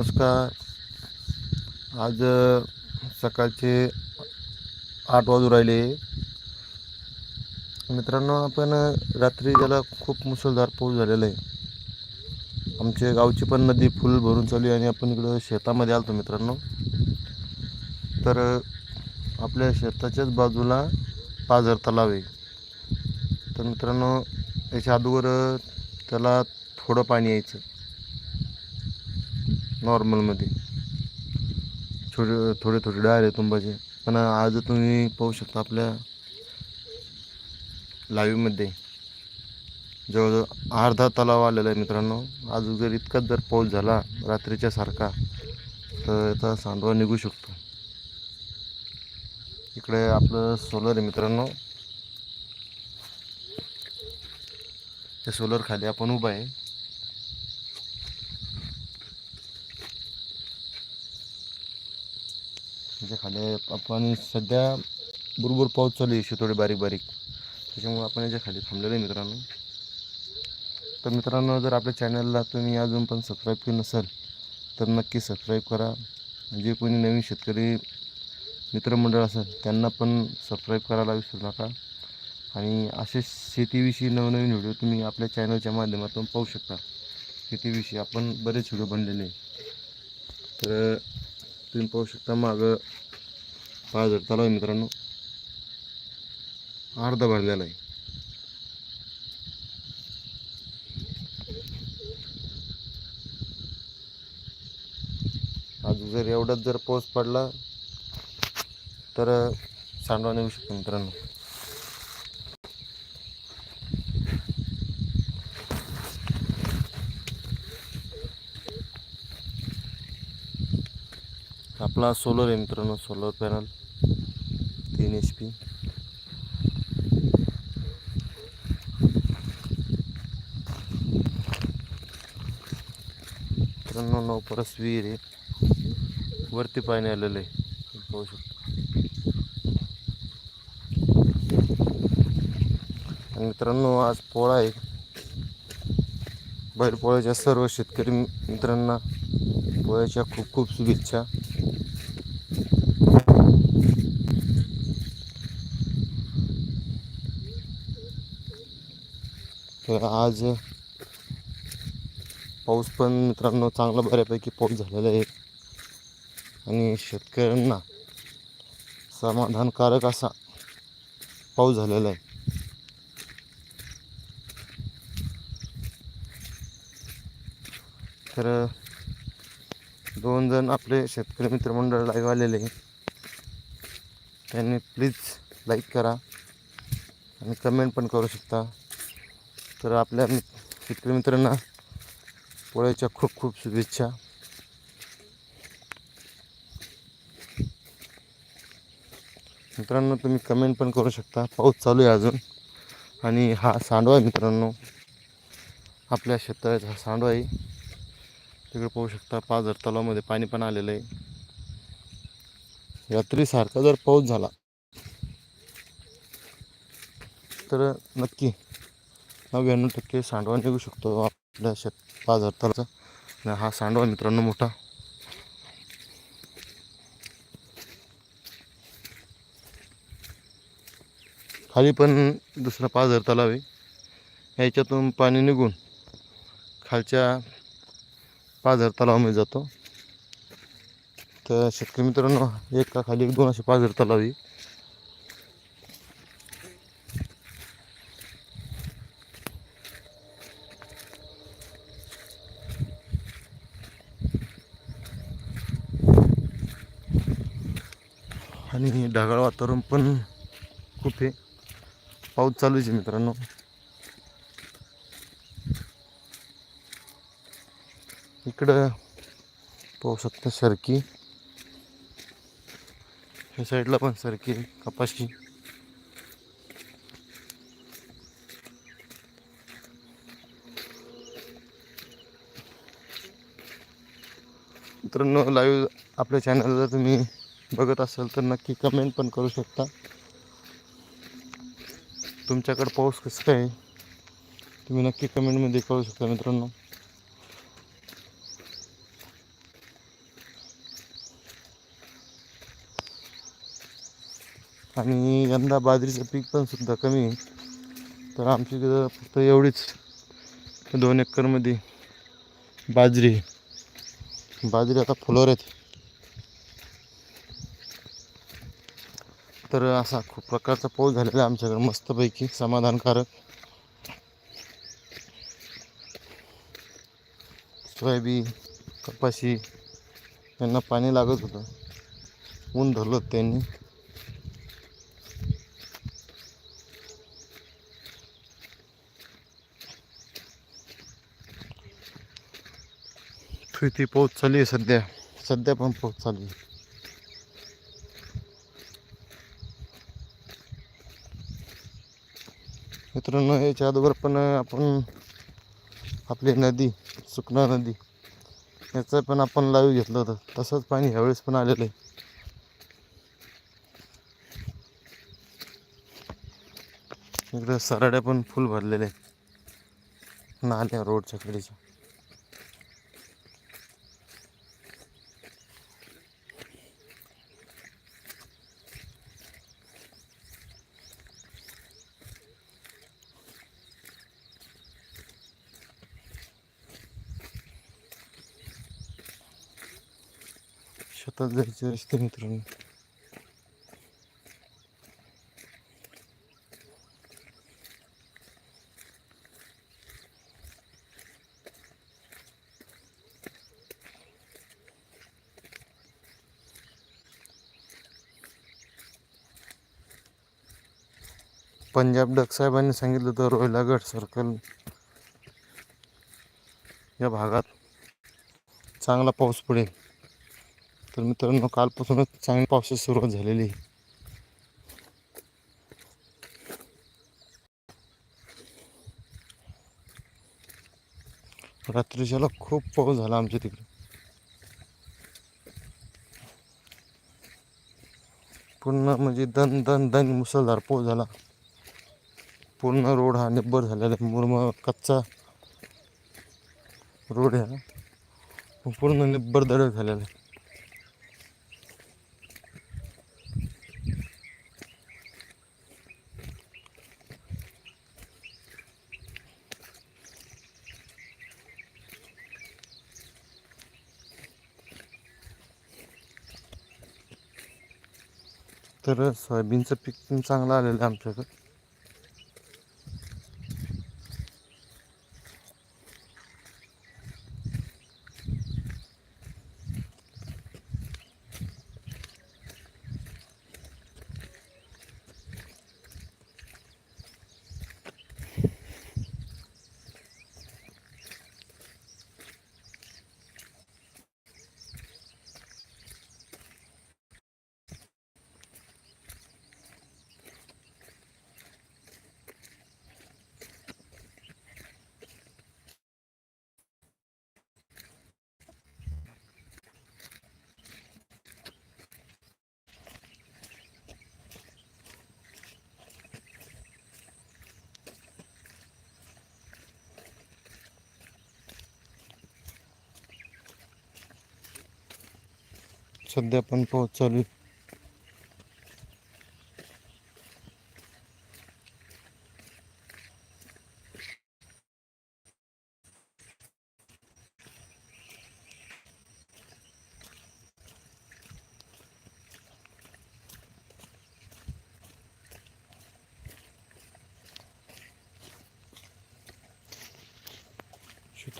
नमस्कार. आज सकाळचे आठ वाजू राहिले. मित्रांनो आपण रात्री ज्याला खूप मुसळधार पाऊस झालेला आहे. आमच्या गावची पण नदी फुल भरून चालू आहे आणि आपण इकडं शेतामध्ये आलतो मित्रांनो. तर आपल्या शेताच्याच बाजूला पाझर तलाव आहे. तर मित्रांनो याच्या अगोदर त्याला थोडं पाणी यायचं. नॉर्मलमध्ये. छोटे थोडे थोडे डाळ आहे तुंबाचे. पण आज तुम्ही पाहू शकता आपल्या लाईव्हमध्ये. जवळजवळ अर्धा तलाव आलेला आहे मित्रांनो. आज जर इतकाच जर पाऊस झाला रात्रीच्या सारखा तर याचा सांडवा निघू शकतो. इकडे आपलं सोलर आहे मित्रांनो. त्या सोलर खाली आपण उभा आहे. त्याच्याखाली आपण सध्या बरोबर पाऊस चालू आहे थोडे बारीक बारीक. त्याच्यामुळे आपण याच्या खाली थांबलेलो आहे मित्रांनो. तर मित्रांनो जर आपल्या चॅनलला तुम्ही अजून पण सबस्क्राईब केलं नसेल तर नक्की सबस्क्राईब करा. जे कोणी नवीन शेतकरी मित्रमंडळ असेल त्यांना पण सबस्क्राईब करायला विसरू नका. आणि असे शेतीविषयी नवनवीन व्हिडिओ तुम्ही आपल्या चॅनलच्या माध्यमातून पाहू शकता. शेतीविषयी आपण बरेच व्हिडिओ बनलेले आहे. तर तुम्ही पाहू शकता मागं पाझर तलाव आहे मित्रांनो. अर्धा भरलेला आहे. आज जर एवढाच जर पाऊस पडला तर सांडवा नेऊ शकतो मित्रांनो. आपला सोलर आहे मित्रांनो सोलर पॅनल तीन एच पी मित्रांनो नऊ परस विहीर आहे. वरती पाणी आलेलं आहे. पाहू शकतो. मित्रांनो आज पोळा आहे. बैलपोळ्याच्या सर्व शेतकरी मित्रांना पोळ्याच्या खूप खूप शुभेच्छा. तर आज पाऊस पण मित्रांनो चांगला बऱ्यापैकी पाऊस झालेला आहे. आणि शेतकऱ्यांना समाधानकारक असा पाऊस झालेला आहे. तर दोन जण आपले शेतकरी मित्रमंडळ लाईव्ह आलेले त्यांनी प्लीज लाईक करा आणि कमेंट पण करू शकता. तर आपल्या मि- शेतकरी मित्रांना पोळ्याच्या खूप खूप शुभेच्छा. मित्रांनो तुम्ही कमेंट पण करू शकता. पाऊस चालू आहे अजून. आणि हा सांडवा आहे मित्रांनो. आपल्या शेताचा हा सांडवा आहे. तिकडे पाहू शकता पाझर तलावामध्ये पाणी पण आलेलं आहे. रात्रीसारखा जर पाऊस झाला तर नक्की नव्याण्णव टक्के सांडवा निघू शकतो आपल्या शेत पाझर हा सांडवा मित्रांनो मोठा. खाली पण दुसरा पाझर तलाव आहे. ह्याच्यातून पाणी निघून खालच्या पाझर तलावामध्ये जातो. तर शेतकरी मित्रांनो एका खाली एक दोन असे पाझर तलाव आहे. आणि ढगाळ वातावरण पण खूप आहे. पाऊस चालूच आहे मित्रांनो. इकडं पाहू शकता सरकी. ह्या साईडला पण सरकी कपाशी. मित्रांनो लाईव्ह आपल्या चॅनलला तुम्ही बघत असाल तर नक्की कमेंट पण करू शकता. तुमच्याकडं पाऊस कसं काय तुम्ही नक्की कमेंटमध्ये कळू शकता मित्रांनो. आणि यंदा बाजरीचं पीक पण सुद्धा कमी आहे. तर आमची फक्त एवढीच दोन एकरमध्ये बाजरी बाजरी आता फुलवर आहेत. तर असा खूप प्रकारचा पाऊस झालेला आहे आमच्याकडे मस्तपैकी समाधानकारक. सोयाबीन कपाशी यांना पाणी लागत होतं. ऊन धरलं होतं त्यांनी फिरती पाऊस चालू आहे सध्या. सध्या पण पाऊस चालू आहे. मित्रांनो याच्या अगोदर पण आपण आपली नदी सुकना नदी याचं पण आपण लाईव्ह घेतलं होतं. तसंच पाणी ह्यावेळेस पण आलेलं आहे. इकडं सराड्या पण फुल भरलेले आहेत. नाल्या रोडच्या कडेच्या शेतात जायचे रस्ते मित्रांनो? पंजाब डक साहेबांनी सांगितलं तर रोहिलागड सर्कल या भागात चांगला पाऊस पडेल. तर मित्रांनो कालपासूनच चांगली पावसाची सुरुवात झालेली आहे. रात्रीच्याला खूप पाऊस झाला आमच्या तिकडे. पूर्ण म्हणजे दन दन दन मुसळधार पाऊस झाला. पूर्ण रोड हा निब्बर झालेला आहे. मुरम कच्चा रोड आहे हा पूर्ण निब्बर दडक झालेला आहे. तर सोयाबीनचं पीक पण चांगलं आलेलं आहे आमच्याकडं. सध्या पण पाऊस चालू आहे.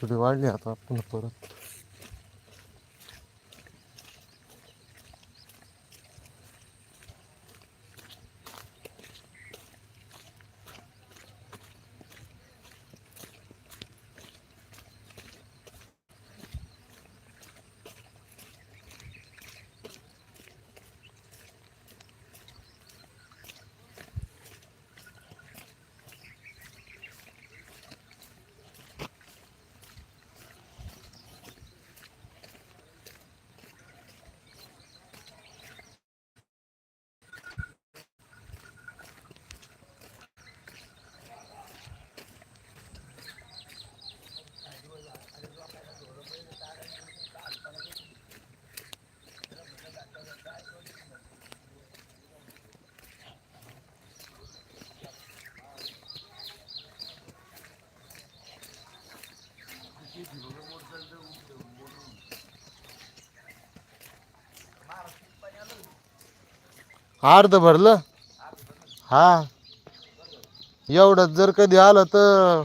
थोडी वाढली आता पुन्हा परत. अर्ध भरलं? हा. एवढंच जर कधी आलं तर